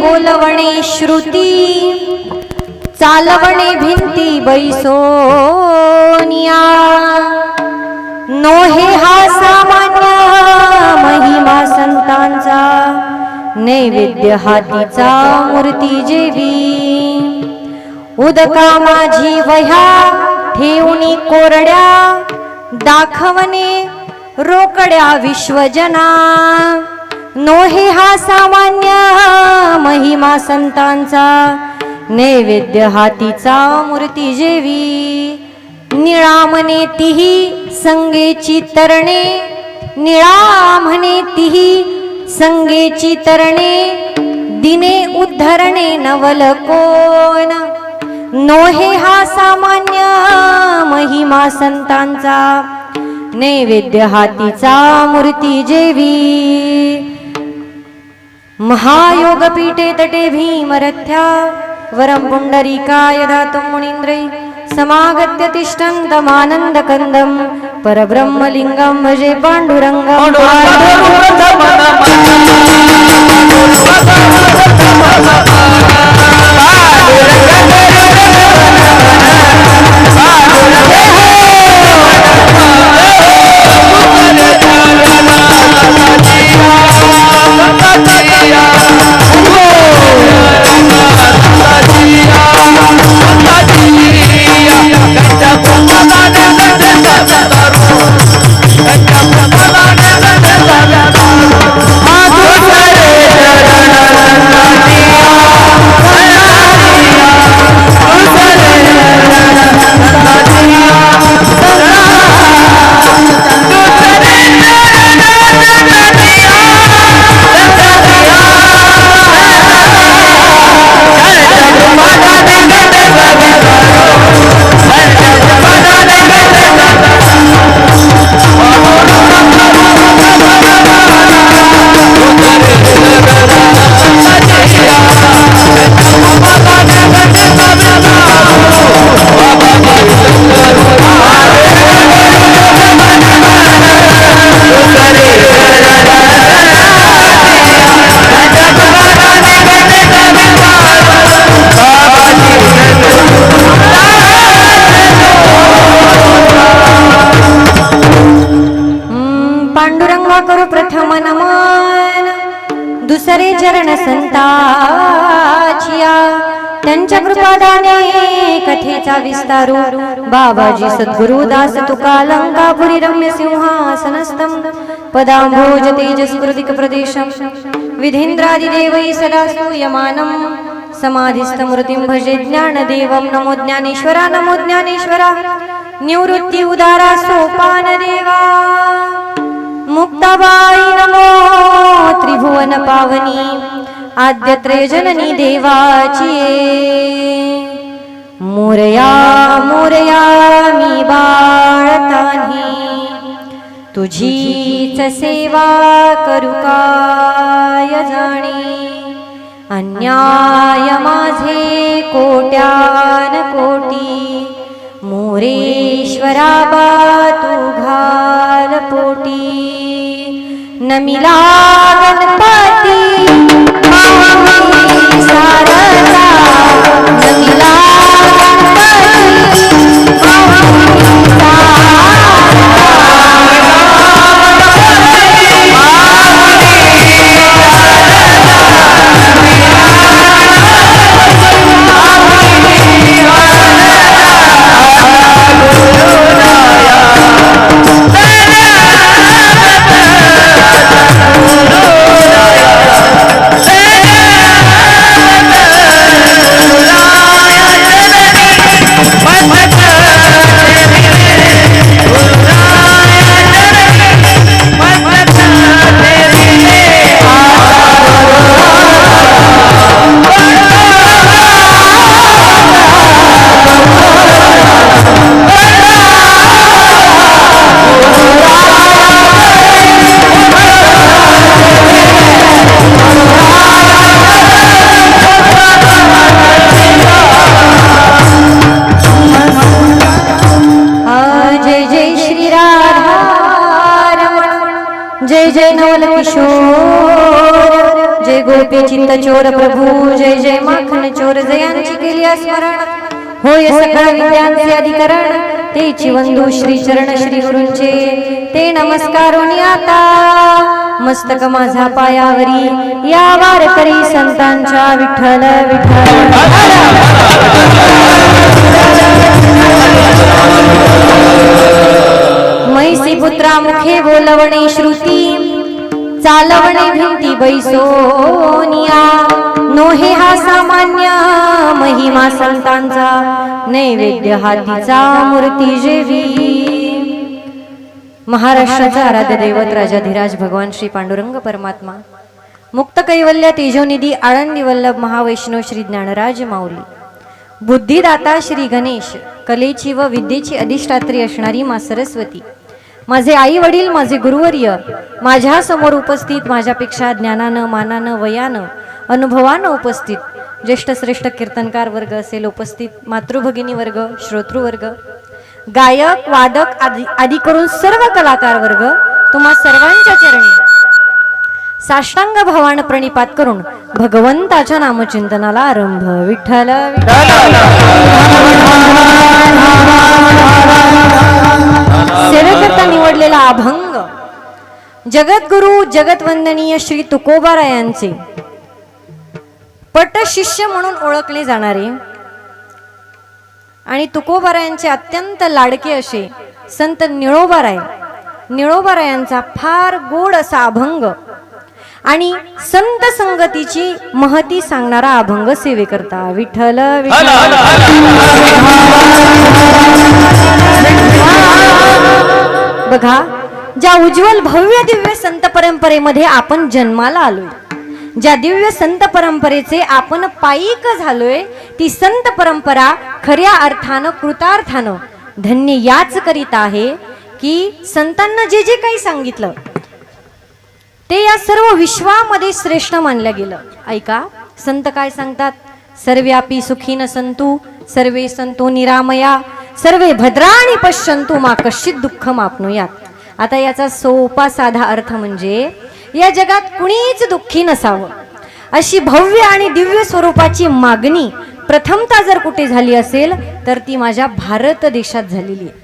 बोलवणे श्रुती चालवणे भिंती बैसोनिया नोहे हा सामान्य महिमा संतांचा नैवेद्य हातीचा मूर्ती जेवी. उदका माझी वह्या ठेवणी कोरड्या दाखवणे रोकड्या विश्वजना. नोहे हा सामान्य महिमा संतांचा नैवेद्य हातीचा मूर्ती जेवी. निळामने तिही संगेची तरणे निळा तिही संगेची तरणे दिने उद्धरणे नवल कोण. नोहे हा सामान्य महिमा संतांचा नैवेद्य हातीचा मूर्ती जेवी. महायोगपीठे तटे भीमरथ्या वरं पुण्डरीकाय दातुं मुनीन्द्रै समागत्य तिष्ठन्तमानन्दकन्दं परब्रह्मलिङ्गं भजे पाण्डुरङ्गं। Yeah. त्याचा विस्तारू बाबाजी सद्गुरु दास तुका लंकापुरी रम्य सिंहासनस्तम पदाभोज तेजस्कृतिक प्रदेशम विधेंद्रादिदेवै सदा स्तूयमानम समाधिस्थमूर्तिं भजे ज्ञानदेवं. नमो ज्ञानेश्वरा नमो ज्ञानेश्वरा. निवृत्ती उदारा सोपान देवा. मुक्ताबाई नमो त्रिभुवन पावनी. आद्यत्रे जननी देवाची मोरया मोरया मी बाळतानी. तुझीच सेवा करू काय जाणी? अन्याय माझे कोट्यान कोटी. मोरेश्वरा बा तू घाल पोटी. नमिला गणपती चोर प्रभू जय जय माखन चोर जयांची केली स्मरण होय सकळ विद्यांचे अधिकरण ते चिवंदू श्री चरण श्री गुरुंचे. ते नमस्कारोनी आता. मस्तक माझा पायावरी या वारकरी संतांच्या विठ्ठल विठ्ठल. मैसी पुत्रा मुखे बोलवणे श्रुती. चालवणे भिंती बैसोनिया नोहे हा सामान्य महिमा संतांचा. नैवेद्य हातीचा मूर्ती जेवी. महाराष्ट्राचा आराध्य दैवत राजाधिराज भगवान श्री पांडुरंग परमात्मा. मुक्त कैवल्य तेजोनिधी आळंदी वल्लभ महावैष्णव श्री ज्ञानराज माऊली. बुद्धिदाता श्री गणेश. कलेची व विद्येची अधिष्ठात्री असणारी मा सरस्वती. माझे आई वडील माझे गुरुवर्य माझ्यासमोर उपस्थित माझ्यापेक्षा ज्ञानानं मानानं वयानं अनुभवानं उपस्थित ज्येष्ठ श्रेष्ठ कीर्तनकार वर्ग असेल उपस्थित मातृभगिनी वर्ग श्रोतृवर्ग गायक वादक आदी आदी करून सर्व कलाकार वर्ग तुम्हा सर्वांच्या चरणी साष्टांग भवान प्रणिपात करून भगवंताच्या नामचिंतनाला आरंभ विठ्ठल सेवेकरता निवडलेला अभंग जगद्गुरु जगतवंदनीय श्री तुकोबारायांचे. पट शिष्य म्हणून ओळखले जाणारे आणि तुकोबारायांचे अत्यंत लाडके असे संत निळोबाराय. निळोबारायांचा फार गोड असा अभंग आणि संत संगतीची महती सांगणारा अभंग सेवे करता विठ्ठल. बघा ज्या उज्ज्वल भव्य दिव्य संत परंपरेमध्ये आपण जन्माला आलोय ज्या दिव्य संत परंपरेचे आपण पायिक झालोय ती संत परंपरा खऱ्या अर्थानं कृतार्थानं धन्य याच करीत आहे की संतांना जे जे काही सांगितलं ते या सर्व विश्वामध्ये श्रेष्ठ मानलं गेलं. ऐका संत काय सांगतात? सर्व्यापी सुखीन संतू सर्वे संतो निरामया सर्वे भद्राणी पश्यंतु मा कश्चित दुःख मापणूयात आता याचा सोपा साधा अर्थ म्हणजे या जगात कुणीच दुःखी नसावं. अशी भव्य आणि दिव्य स्वरूपाची मागणी प्रथमता जर कुठे झाली असेल तर ती माझ्या भारत देशात झालेली आहे.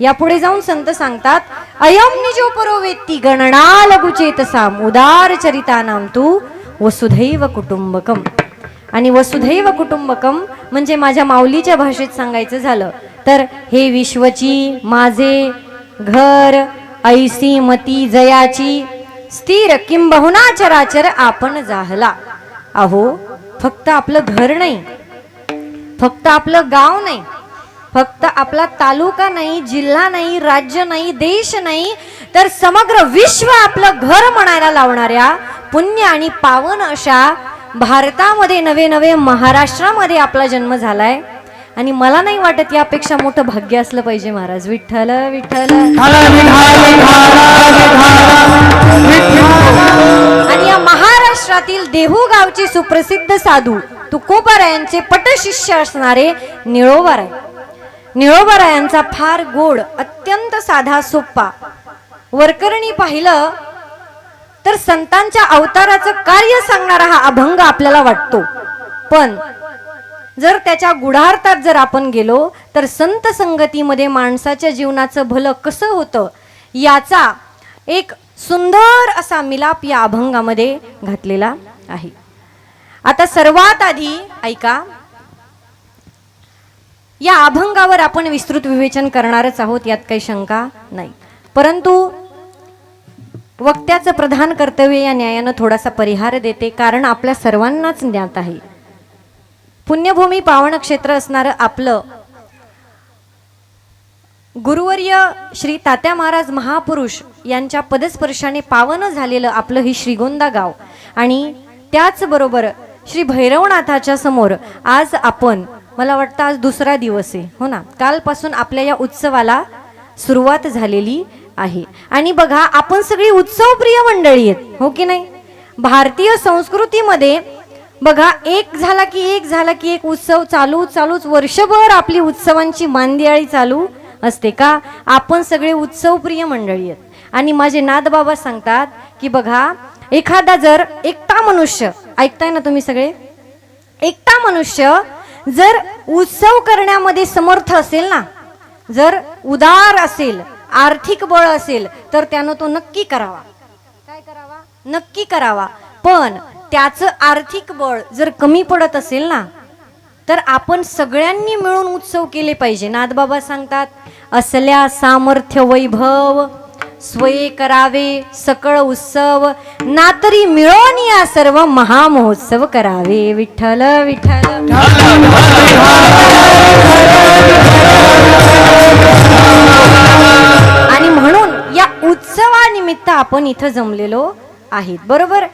यापुढे जाऊन संत सांगतात अयम निजो परो वेत्ती गणना लघुचेतसाम उदार चरितानाम तू वसुधैव कुटुंबकम. आणि वसुधैव कुटुंबकम म्हणजे माझ्या माऊलीच्या भाषेत सांगायचं झालं तर हे विश्वची माझे घर ऐसी मती जयाची स्थिर किंबहुना चराचर आपण जाहला. अहो फक्त आपलं घर नाही फक्त आपलं गाव नाही फक्त आपला तालुका नाही जिल्हा नाही राज्य नाही देश नाही तर समग्र विश्व आपलं घर म्हणायला लावणाऱ्या पुण्य आणि पावन अशा भारतामध्ये नवे नवे महाराष्ट्रामध्ये आपला जन्म झालाय. आणि मला नाही वाटत यापेक्षा मोठं भाग्य असलं पाहिजे महाराज. विठ्ठल विठ्ठल. आणि या महाराष्ट्रातील देहू गावचे सुप्रसिद्ध साधू तुकोबारायांचे पटशिष्य असणारे निळोबाराय. निळोबारायांचा फार गोड अत्यंत साधा सोप्पा. वरकरणी पाहिलं तर संतांच्या अवताराचं कार्य सांगणारा हा अभंग आपल्याला वाटतो. पण जर त्याच्या गुढार्थात जर आपण गेलो तर संत संगतीमध्ये माणसाच्या जीवनाचं भलं कसं होतं याचा एक सुंदर असा मिलाप या अभंगामध्ये घातलेला आहे. आता सर्वात आधी ऐका या अभंगावर आपण विस्तृत विवेचन करणारच आहोत यात काही शंका नाही. परंतु वक्त्याचं प्रधान कर्तव्य या न्यायानं थोडासा परिहार देते कारण आपल्या सर्वांनाच ज्ञात आहे. पुण्यभूमी पावन क्षेत्र असणारं आपलं गुरुवर्य श्री तात्या महाराज महापुरुष यांच्या पदस्पर्शाने पावन झालेलं आपलं ही श्रीगोंदा गाव. आणि त्याचबरोबर श्री भैरवनाथाच्या समोर आज आपण मला वाटतं आज दुसरा दिवस आहे. हो ना? कालपासून आपल्या या उत्सवाला सुरुवात झालेली आहे. आणि बघा आपण सगळी उत्सवप्रिय मंडळी आहेत. हो की नाही? भारतीय संस्कृतीमध्ये बघा एक झाला की एक झाला की एक उत्सव चालू चालूच. वर्षभर आपली उत्सवांची मांदियाळी चालू असते का? आपण सगळे उत्सवप्रिय मंडळी आहेत. आणि माझे नादबाबा सांगतात की बघा एखादा जर एकटा मनुष्य ऐकताय ना तुम्ही सगळे? एकटा मनुष्य जर उत्सव करण्यामध्ये समर्थ असेल ना जर उदार असेल आर्थिक बळ असेल तर त्यानं तो नक्की करावा. काय करावा? नक्की करावा. पण त्याचं आर्थिक बळ जर कमी पडत असेल ना तर आपण सगळ्यांनी मिळून उत्सव केले पाहिजे. नाथबाबा सांगतात असल्या सामर्थ्य वैभव स्वये करावे सकळ उत्सव नातरी मिळून या सर्व महामहोत्सव करावे. विठ्ठल विठ्ठल. आणि म्हणून या उत्सवानिमित्त आपण इथं जमलेलो आहेत. बरोबर?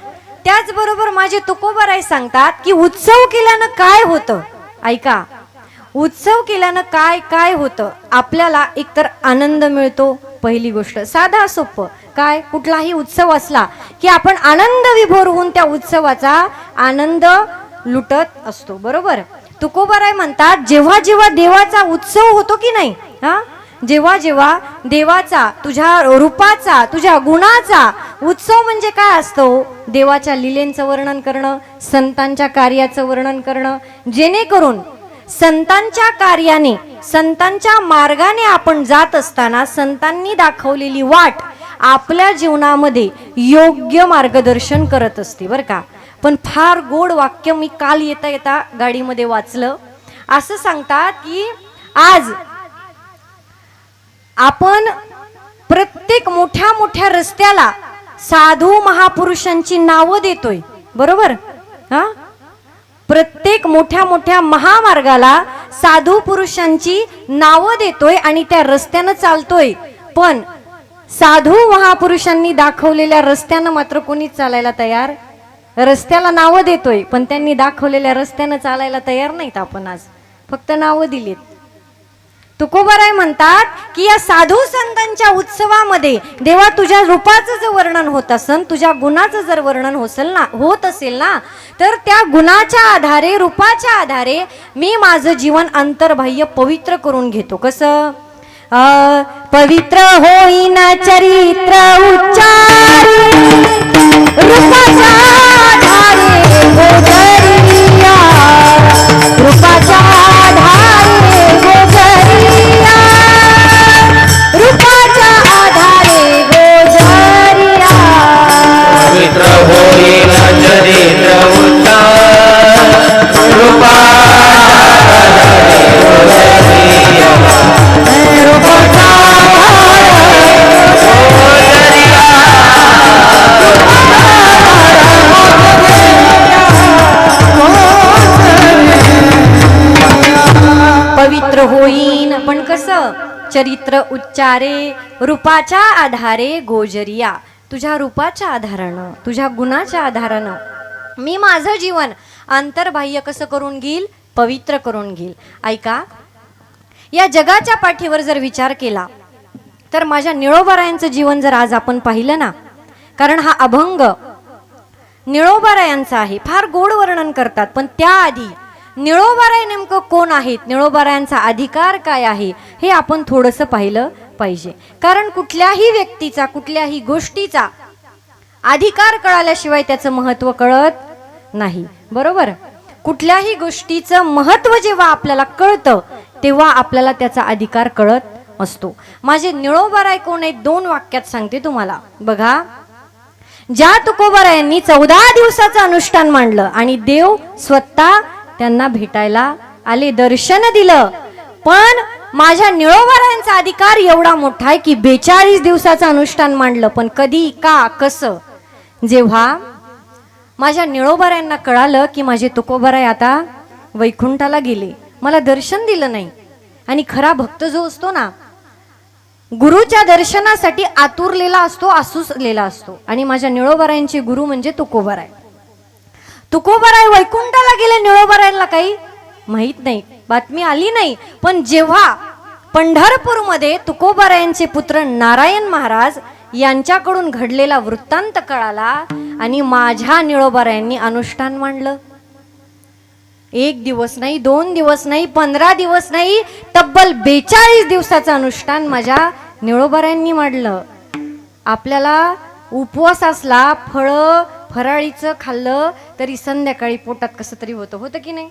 त्याचबरोबर माझे तुकोबराय सांगतात की उत्सव केल्यानं काय होतं? ऐका. उत्सव केल्यानं काय काय होतं? आपल्याला एकतर आनंद मिळतो पहिली गोष्ट. साधा सोपं. काय? कुठलाही उत्सव असला की आपण आनंद विभोर होऊन त्या उत्सवाचा आनंद लुटत असतो. बरोबर? तुकोबाराय म्हणतात जेव्हा जेव्हा देवाचा उत्सव होतो की नाही हा? जेव्हा जेव्हा देवाचा तुझ्या रूपाचा तुझ्या गुणाचा उत्सव म्हणजे काय असतो? देवाच्या लिलेंचं वर्णन करणं संतांच्या कार्याचं वर्णन करणं. जेणेकरून संतांच्या कार्याने संतांच्या मार्गाने आपण जात असताना संतांनी दाखवलेली वाट आपल्या जीवनामध्ये योग्य मार्गदर्शन करत असते बरं का? पण फार गोड वाक्य मी काल येता येता गाडीमध्ये वाचलं. असं सांगतात की आज आपण प्रत्येक मोठ्या मोठ्या रस्त्याला साधू महापुरुषांची नावं देतोय. बरोबर? हा? प्रत्येक मोठ्या मोठ्या महामार्गाला साधू पुरुषांची नावं देतोय आणि त्या रस्त्यानं चालतोय. पण साधू महापुरुषांनी दाखवलेल्या रस्त्यानं मात्र कोणीच चालायला तयार रस्त्याला नावं देतोय पण त्यांनी दाखवलेल्या रस्त्यानं चालायला तयार नाहीत आपण आज. फक्त नावं दिलीत. तुकोबराय म्हणतात की या साधू संतांच्या उत्सवामध्ये देवा तुझ्या रूपाचं जर वर्णन होत असेल तुझ्या गुणाचं जर वर्णन होसल ना होत असेल ना तर त्या गुणाच्या आधारे रूपाच्या आधारे मी माझं जीवन अंतर्बाह्य पवित्र करून घेतो. कसं? पवित्र होईन चरित्र उच्चारी. रूपाच्या आधारे होई होईल चरित्र उच्चार रूपा पवित्र होईन पण कसं? चरित्र उच्चारे रूपाच्या आधारे गोजरिया. तुझ्या रूपाच्या आधारानं तुझ्या गुणाच्या आधारानं मी माझं जीवन आंतरबाह्य कसं करून घेईल? पवित्र करून घेईल. ऐका या जगाच्या पाठीवर जर विचार केला तर माझ्या निळोबारायांचं जीवन जर आज आपण पाहिलं ना कारण हा अभंग निळोबारायांचा आहे फार गोड वर्णन करतात पण त्याआधी निळोबाराय नेमकं कोण आहेत? निळोबारायांचा अधिकार काय आहे? हे आपण थोडंसं पाहिलं. पाहिजे. कारण कुठल्याही व्यक्तीचा कुठल्याही गोष्टीचा अधिकार कळाल्याशिवाय त्याचं महत्त्व कळत नाही. बरोबर? कुठल्याही गोष्टीचं महत्त्व जेव्हा आपल्याला कळतं तेव्हा आपल्याला त्याचा अधिकार कळत असतो. माझे निळोबाराय कोण आहेत दोन वाक्यात सांगते तुम्हाला. बघा. ज्या तुकोबारायांनी चौदा दिवसाचं अनुष्ठान मांडलं आणि देव स्वतः त्यांना भेटायला आले दर्शन दिलं पण माझ्या निळोबाऱ्यांचा अधिकार एवढा मोठा आहे की बेचाळीस दिवसाचं अनुष्ठान मांडलं पण कधी का कसं? जेव्हा माझ्या निळोबाऱ्यांना कळालं की माझे तुकोबाराय आता वैकुंठाला गेले मला दर्शन दिलं नाही. आणि खरा भक्त जो असतो ना गुरुच्या दर्शनासाठी आतुरलेला असतो आसुसलेला असतो. आणि माझ्या निळोबारायांचे गुरु म्हणजे तुकोबाराय. तुकोबाराय वैकुंठाला गेले निळोबारायला काही माहीत नाही. बातमी आली नाही. पण जेव्हा पंढरपूरमध्ये तुकोबारायांचे पुत्र नारायण महाराज यांच्याकडून घडलेला वृत्तांत कळाला आणि माझ्या निळोबारायांनी अनुष्ठान मांडलं. एक दिवस नाही दोन दिवस नाही पंधरा दिवस नाही तब्बल बेचाळीस दिवसाचं अनुष्ठान माझ्या निळोबाऱ्यांनी मांडलं. आपल्याला उपवास असला फळं फराळीचं खाल्लं तरी संध्याकाळी पोटात कसं तरी होतं होतं की नाही?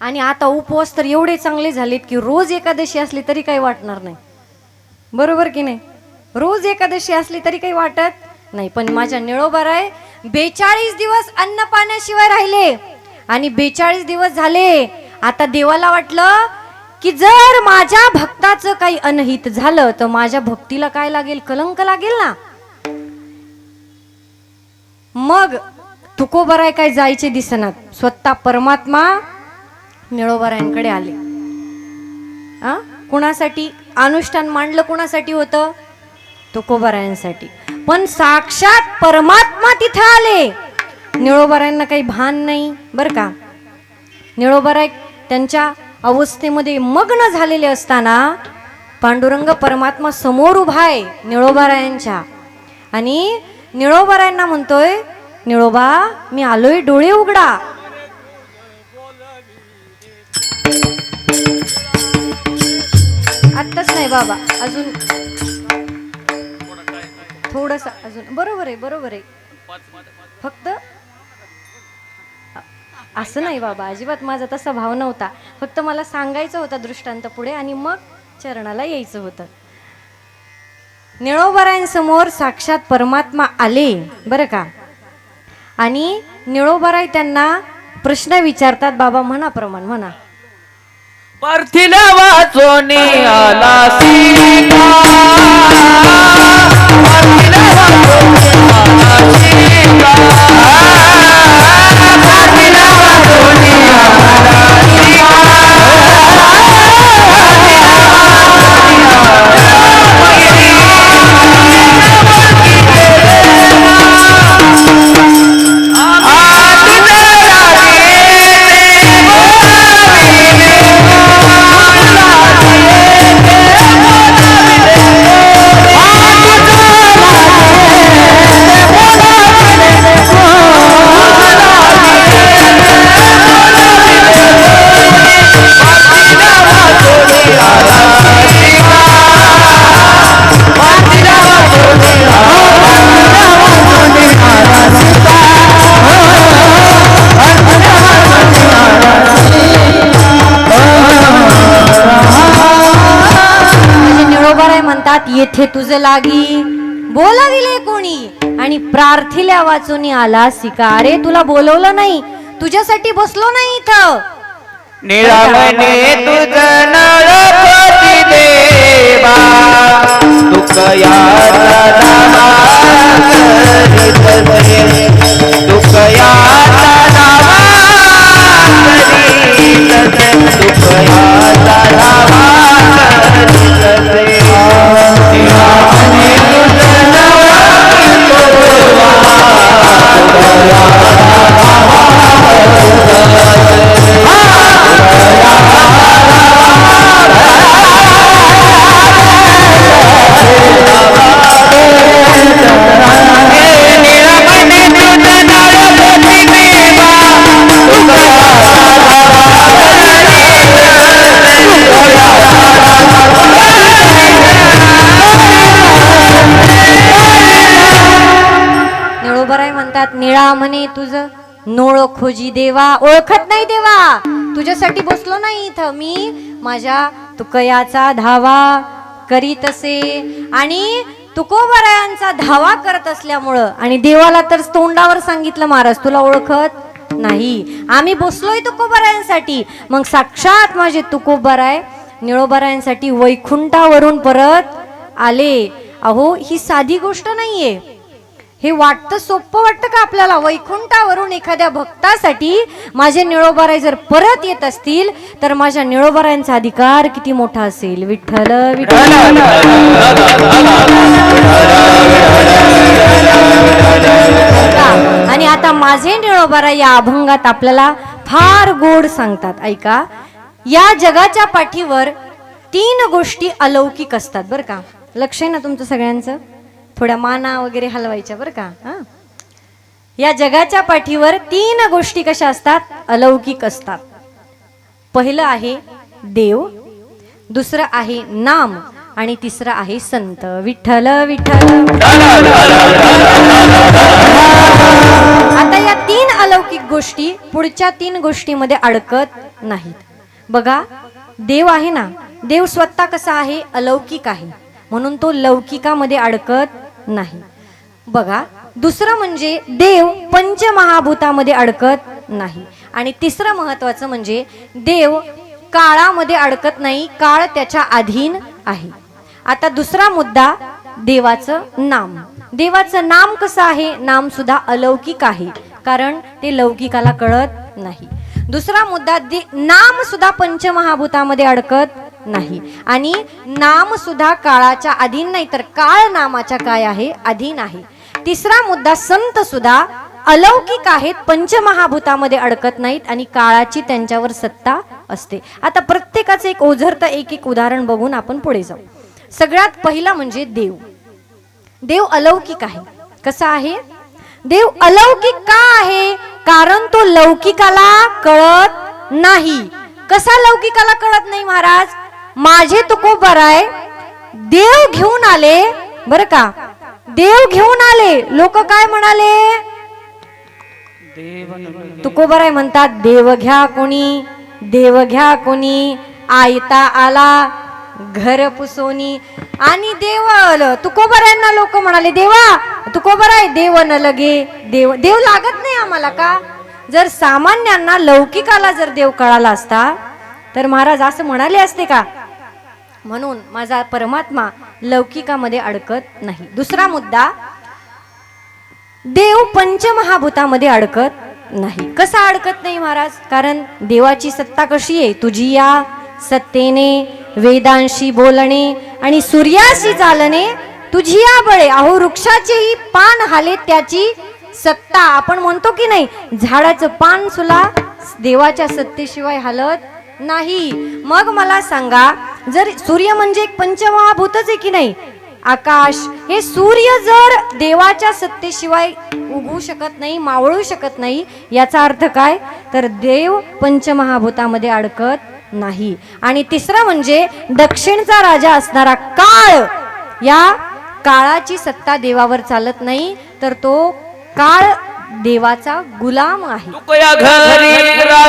आणि आता उपवास तर एवढे चांगले झालेत की रोज एकादशी असली तरी काही वाटणार नाही. बरोबर की नाही? रोज एकादशी असली तरी काही वाटत नाही. पण माझ्या निळोबर आहे बेचाळीस दिवस अन्न पाण्याशिवाय राहिले. आणि बेचाळीस दिवस झाले. आता देवाला वाटलं की जर माझ्या भक्ताचं काही अनहित झालं तर माझ्या भक्तीला काय लागेल? कलंक लागेल ना? मग तुकोबराय काय जायचे दिसनात? स्वतः परमात्मा निळोबरायांकडे आले. आ? कुणासाठी? अनुष्ठान मांडलं कुणासाठी होतं? तुकोबरायांसाठी. पण साक्षात परमात्मा तिथे आले. निळोबरायांना काही भान नाही बरं का? निळोबराय त्यांच्या अवस्थेमध्ये मग्न झालेले असताना पांडुरंग परमात्मा समोर उभा आहे निळोबारायांच्या. आणि निळोबारायांना म्हणतोय निळोबा मी आलोय डोळे उघडा. आत्ताच नाही बाबा अजून. थोडस अजून. बरोबर आहे बरोबर आहे. फक्त असं नाही बाबा अजिबात माझा तसा भाव नव्हता. फक्त मला सांगायचं होता दृष्टांत पुढे आणि मग चरणाला यायचं होतं. निळोबरायांसमोर साक्षात परमात्मा आले बरं का? आणि निळोबराय त्यांना प्रश्न विचारतात बाबा म्हणा प्रमाण म्हणा. पार्थिला वाचून आला सीता. पार्थिला वाचून आला सीता. येथे तुझे लागी. बोलाविले कोणी? आणि प्रार्थिल्या वाचून आला सिका अरे तुला बोलवलं नाही. तुझ्यासाठी बसलो नाही इथं. निळामणे तुझ नळपती देवा. दुःख याचा धावा करीत Allah नोळ खोजी देवा ओळखत नाही देवा. तुझ्यासाठी बसलो नाही इथं मी. माझ्या तुकयाचा धावा करीत असे. आणि तुकोबरायांचा धावा करत असल्यामुळं आणि देवाला तर तोंडावर सांगितलं महाराज तुला ओळखत नाही. आम्ही बसलोय तुकोबरायांसाठी. मग साक्षात माझे तुकोबराय निळोबरायांसाठी वैकुंठावरून परत आले. अहो ही साधी गोष्ट नाहीये. हे वाटतं सोपं वाटतं का आपल्याला? वैकुंठावरून एखाद्या भक्तासाठी माझे निळोबाराय जर परत येत असतील तर माझ्या निळोबारायांचा अधिकार किती मोठा असेल? विठ्ठल विठ्ठल. आणि आता माझे निळोबाराय या अभंगात आपल्याला फार गोड सांगतात. ऐका या जगाच्या पाठीवर तीन गोष्टी अलौकिक असतात बरं का? लक्ष आहे ना तुमचं सगळ्यांचं? थोड्या माना वगैरे हलवायच्या बरं का हां? या जगाच्या पाठीवर तीन गोष्टी कशा असतात? अलौकिक असतात. पहिलं आहे देव दुसरं आहे नाम आणि तिसरं आहे संत. विठ्ठल विठ्ठल. आता या तीन अलौकिक गोष्टी पुढच्या तीन गोष्टीमध्ये अडकत नाहीत. बघा देव आहे ना देव स्वतः कसा आहे? अलौकिक आहे. म्हणून तो लौकिकामध्ये अडकत नाही. बघा दुसरं म्हणजे देव पंचमहाभूतामध्ये अडकत नाही. आणि तिसरं महत्वाचं म्हणजे देव काळामध्ये अडकत नाही काळ त्याच्या अधीन आहे. आता दुसरा मुद्दा देवाचं नाम. देवाचं नाम कसं आहे? नाम सुद्धा अलौकिक आहे कारण ते लौकिकाला कळत नाही. दुसरा मुद्दा दे नाम सुद्धा पंचमहाभूतामध्ये अडकत नाही. आणि नाम सुद्धा काळाच्या अधीन नाही तर काळ नामाच्या काय आहे? अधीन आहे. तिसरा मुद्दा संत सुद्धा अलौकिक आहेत पंचमहाभूतामध्ये अडकत नाहीत आणि काळाची त्यांच्यावर सत्ता असते. आता प्रत्येकाचं एक ओझरतं एक एक उदाहरण बघून आपण पुढे जाऊ. सगळ्यात पहिला म्हणजे देव. देव अलौकिक आहे. कसा आहे? देव अलौकिक का आहे? कारण तो लौकिकाला कळत नाही. कसा लौकिकाला कळत नाही महाराज? माझे तुकोबर आहे. देव घेऊन आले. बर का? देव घेऊन आले. लोक काय म्हणाले? तुकोबर आहे म्हणतात देव घ्या कोणी देव घ्या कोणी आयता आला घर पुसोनी. आणि देव आलं तुकोबरायांना लोक म्हणाले देवा तुकोबर आहे देव न लगे देव देव लागत नाही आम्हाला का? जर सामान्यांना लौकिकाला जर देव कळाला असता तर महाराज असं म्हणाले असते का म्हणून माझा परमात्मा लौकिकामध्ये अडकत नाही. दुसरा मुद्दा देव पंचमहाभूतामध्ये अडकत नाही. कसा अडकत नाही महाराज? कारण देवाची सत्ता कशी आहे? तुझी या सत्तेने वेदांशी बोलणे आणि सूर्याशी चालणे तुझी या बळे. अहो वृक्षाचेही पान हाले त्याची सत्ता. आपण म्हणतो की नाही झाडाचं पान सुला देवाच्या सत्तेशिवाय हलत नाही. मग मला सांगा जर सूर्य म्हणजे एक पंचमहाभूतच आहे की नाही? आकाश हे सूर्य जर देवाच्या सत्तेशिवाय उगवू शकत नाही मावळू शकत नाही याचा अर्थ काय? तर देव पंचमहाभूतामध्ये अडकत नाही. आणि तिसरा म्हणजे दक्षिणचा राजा असणारा काळ या काळाची सत्ता देवावर चालत नाही तर तो काळ देवाचा गुलाम आहे. तुकया घरी तुकया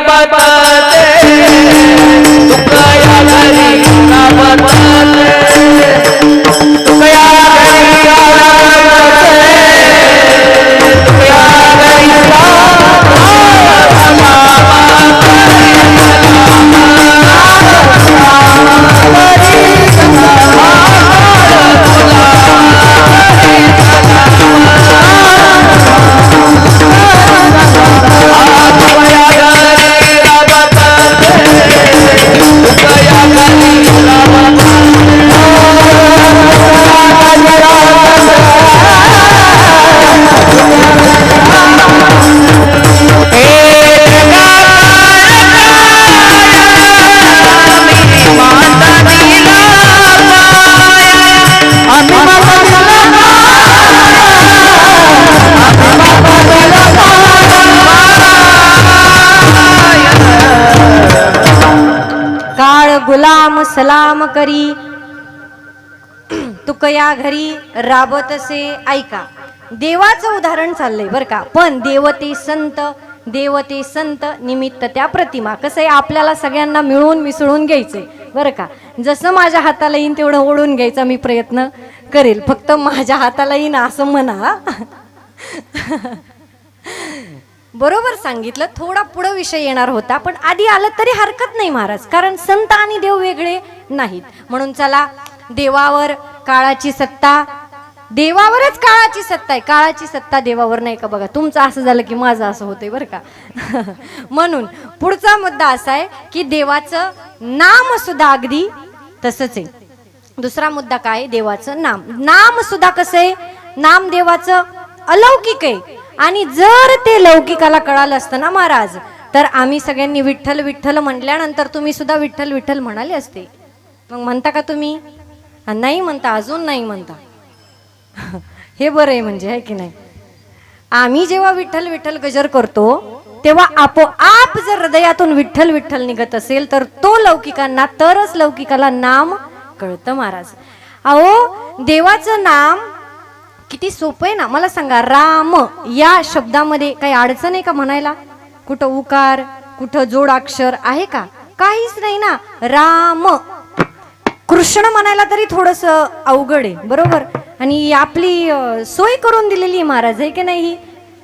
सलाम करी। तुकया घरी राबतसे ऐका देवाचं उदाहरण चाललंय बरं का. पण देवते संत देवते संत निमित्त त्या प्रतिमा कसं आहे? आपल्याला सगळ्यांना मिळून मिसळून घ्यायचंय. बरं का? जसं माझ्या हाताला येईन तेवढं ओढून घ्यायचा मी प्रयत्न करेल. फक्त माझ्या हाताला येईन असं म्हणा. बरोबर सांगितलं थोडा पुढं विषय येणार होता पण आधी आलं तरी हरकत नाही महाराज कारण संत आणि देव वेगळे नाहीत. म्हणून चला देवावर काळाची सत्ता देवावरच काळाची सत्ता आहे. काळाची सत्ता देवावर नाही का बघा? तुमचं असं झालं की माझं असं होतंय बरं का? म्हणून पुढचा मुद्दा असा आहे की देवाचं नाम सुद्धा अगदी तसंच आहे. दुसरा मुद्दा काय आहे? देवाचं नाम. नाम सुद्धा कसं आहे? नाम देवाचं अलौकिक आहे. आणि जर ते लौकिकाला कळालं असतं ना महाराज तर आम्ही सगळ्यांनी विठ्ठल विठ्ठल म्हटल्यानंतर तुम्ही सुद्धा विठ्ठल विठ्ठल म्हणाले असते. मग म्हणता का तुम्ही? नाही म्हणता अजून नाही म्हणता. हे बरं आहे म्हणजे आहे की नाही? आम्ही जेव्हा विठ्ठल विठ्ठल गजर करतो तेव्हा आपोआप जर हृदयातून विठ्ठल विठ्ठल निघत असेल तर तो लौकिकांना तरच लौकिकाला नाम कळतं महाराज. अहो देवाचं नाम किती सोपं आहे ना? मला सांगा राम या शब्दामध्ये काही अडचण आहे का म्हणायला? कुठं उकार कुठं जोडाक्षर आहे का? काहीच नाही ना. राम. कृष्ण म्हणायला तरी थोडस अवघड आहे बरोबर? आणि आपली सोय करून दिलेली आहे महाराज आहे की नाही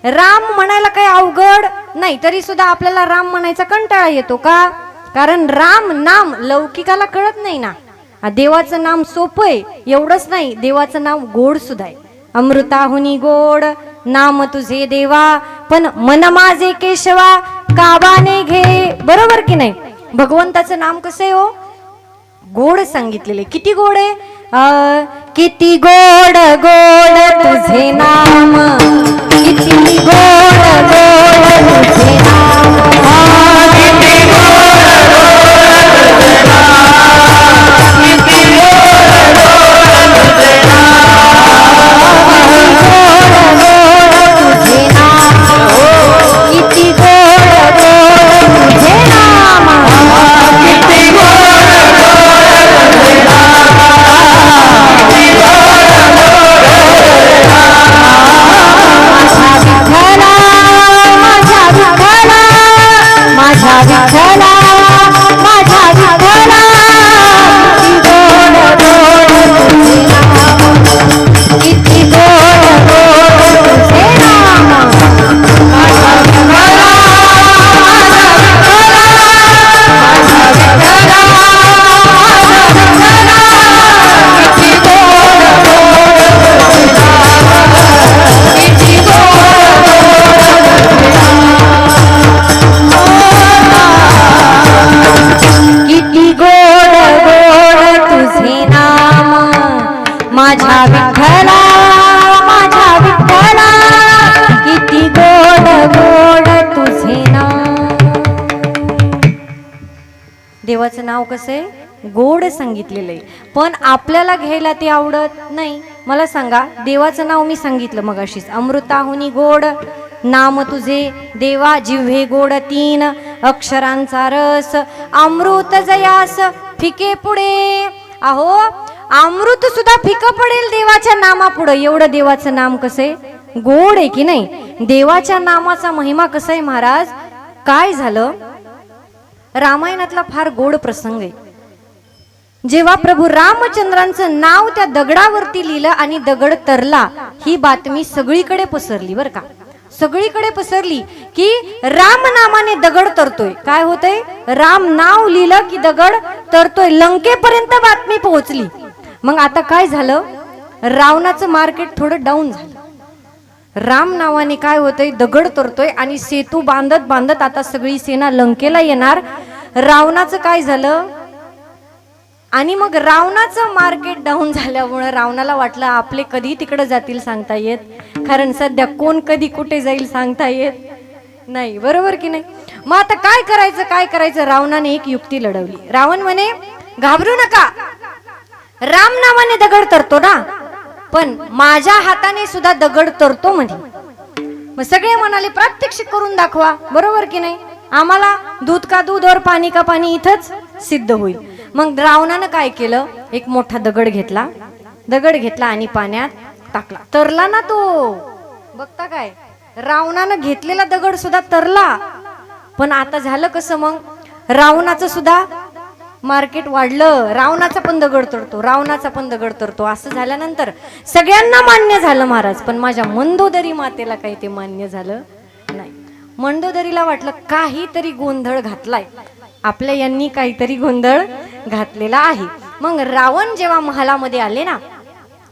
राम म्हणायला काही अवघड नाही तरी सुद्धा आपल्याला राम म्हणायचा कंटाळा येतो का? कारण राम नाम लौकिकाला कळत नाही ना. देवाचं नाम सोपं आहे एवढंच नाही देवाचं नाव गोड सुद्धा आहे. अमृताहुनी गोड नाम तुझे देवा पण मन माझे केशवा काबाने घे. बरोबर की नाही? भगवंताचं नाम कसं आहे हो? गोड सांगितलेले. किती गोड आहे? किती गोड गोड तुझे नाम. किती गोड गोड तुझे नाम. असे गोड सांगितलेलं. आहे पण आपल्याला घ्यायला ते आवडत नाही. मला सांगा देवाचं नाव मी सांगितलं मगाशीच. अमृताहुनी गोड नाम तुझे देवा जिव्हे गोड तीन अक्षरांचा रस अमृत जयास फिके पुढे. अहो अमृत सुद्धा फिकं पडेल देवाच्या नामापुढं. एवढं देवाचं नाम कसं? आहे गोड आहे की नाही? देवाच्या नामाचा महिमा कसा आहे महाराज? काय झालं? रामायणातला फार गोड प्रसंग आहे. जेव्हा प्रभू रामचंद्रांचं नाव त्या दगडावरती लिहिलं आणि दगड तरला ही बातमी सगळीकडे पसरली बर का. सगळीकडे पसरली की राम नामाने दगड तरतोय. काय होतंय? राम नाव लिहिलं की दगड तरतोय. लंकेपर्यंत बातमी पोहोचली. मग आता काय झालं? रावणाचं मार्केट थोडं डाऊन झालं. राम नावाने काय होतंय? दगड तरतोय आणि सेतू बांधत बांधत आता सगळी सेना लंकेला येणार. रावणाचं काय झालं? आणि मग रावणाचं मार्केट डाऊन झाल्यामुळं रावणाला वाटलं आपले कधी तिकडे जातील सांगता येत? कारण सध्या कोण कधी कुठे जाईल सांगता येत नाही. बरोबर की नाही? मग आता काय करायचं? काय करायचं? रावणाने एक युक्ती लढवली. रावण म्हणे घाबरू नका. राम नावाने दगड तरतो ना. पण माझ्या हाताने सुद्धा दगड तरतो म्हणे. मग सगळे म्हणाले प्रात्यक्षिक करून दाखवा. बरोबर की नाही? आम्हाला दूध का दूध और पाणी का पाणी इथंच सिद्ध होईल. मग रावणानं काय केलं? एक मोठा दगड घेतला. दगड घेतला आणि पाण्यात टाकला. तरला ना तो. बघता काय? रावणानं घेतलेला दगड सुद्धा तरला. पण आता झालं कसं मग? रावणाचं सुद्धा मार्केट वाढलं रावणाचा पण दगड तोडतो रावणाचा पण दगड तोडतो असं झाल्यानंतर सगळ्यांना मान्य झालं महाराज पण माझ्या मंदोदरी मातेला काही ते मान्य झालं नाही. मंदोदरीला वाटलं काहीतरी गोंधळ घातलाय. आपल्या यांनी काहीतरी गोंधळ घातलेला आहे. मग रावण जेव्हा महालामध्ये आले ना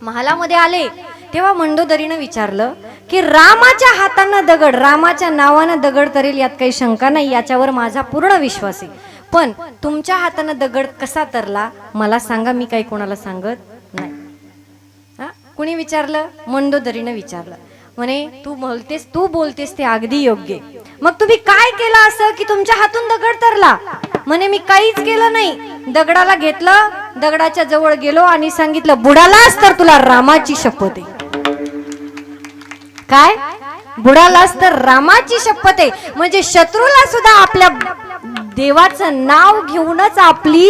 महालामध्ये आले तेव्हा मंडोदरीनं विचारलं की रामाच्या हातानं दगड रामाच्या नावानं दगड तरेल यात काही शंका नाही याच्यावर माझा पूर्ण विश्वास आहे. पण तुमच्या हातानं दगड कसा तरला मला सांगा मी काही कोणाला सांगत नाही. हा? कुणी विचारलं? मंदोदरीनं विचारलं. म्हणे तू बोलतेस तू बोलतेस ते अगदी योग्य मग तुम्ही काय केलं असं की तुमच्या हातून दगड तरला? म्हणे मी काहीच केलं नाही. दगडाला घेतलं दगडाच्या जवळ गेलो आणि सांगितलं बुडालास तर तुला रामाची शपथ आहे. काय? बुडालास तर रामाची शपथ आहे. म्हणजे शत्रूला सुद्धा आपल्या देवाचं नाव घेऊनच आपली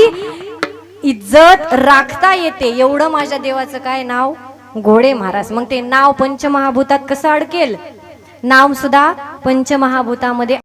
इज्जत राखता येते. एवढं माझ्या देवाचं काय नाव? घोडे महाराज. मग ते नाव पंचमहाभूतात कसं अडकेल? नाव सुद्धा पंचमहाभूतामध्ये